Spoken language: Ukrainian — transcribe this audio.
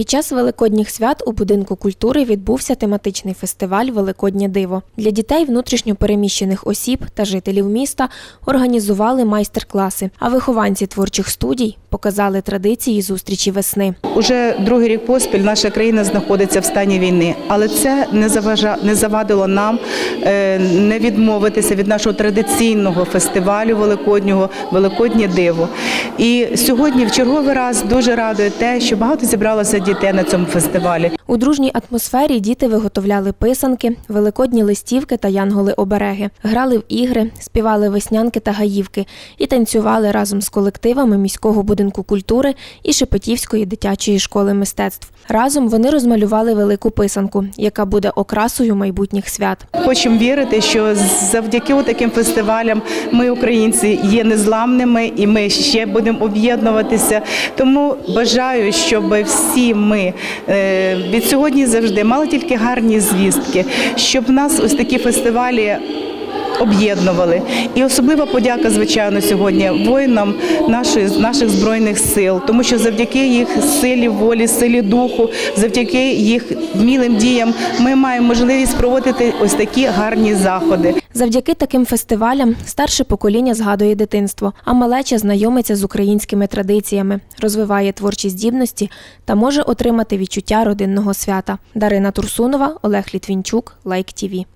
Під час великодніх свят у будинку культури відбувся тематичний фестиваль Великоднє диво. Для дітей внутрішньо переміщених осіб та жителів міста організували майстер-класи, а вихованці творчих студій показали традиції зустрічі весни. Уже другий рік поспіль наша країна знаходиться в стані війни, але це не заважа не завадило нам е, не відмовитися від нашого традиційного фестивалю великоднього Великоднє диво. І сьогодні в черговий раз дуже радує те, що багато зібралося дітей на цьому фестивалі. У дружній атмосфері діти виготовляли писанки, великодні листівки та янголи-обереги, грали в ігри, співали веснянки та гаївки і танцювали разом з колективами міського будинку культури і Шепетівської дитячої школи мистецтв. Разом вони розмалювали велику писанку, яка буде окрасою майбутніх свят. Хочемо вірити, що завдяки таким фестивалям ми, українці, є незламними і ми ще будемо об'єднуватися. Тому бажаю, щоб всі ми е, від сьогодні завжди мали тільки гарні звістки, щоб в нас ось такі фестивалі. Об'єднували і особлива подяка, звичайно, сьогодні воїнам нашої наших збройних сил, тому що завдяки їх силі волі, силі духу, завдяки їх вмілим діям, ми маємо можливість проводити ось такі гарні заходи. Завдяки таким фестивалям старше покоління згадує дитинство, а малеча знайомиться з українськими традиціями, розвиває творчі здібності та може отримати відчуття родинного свята. Дарина Турсунова, Олег Літвінчук, Лайк ТІВІ.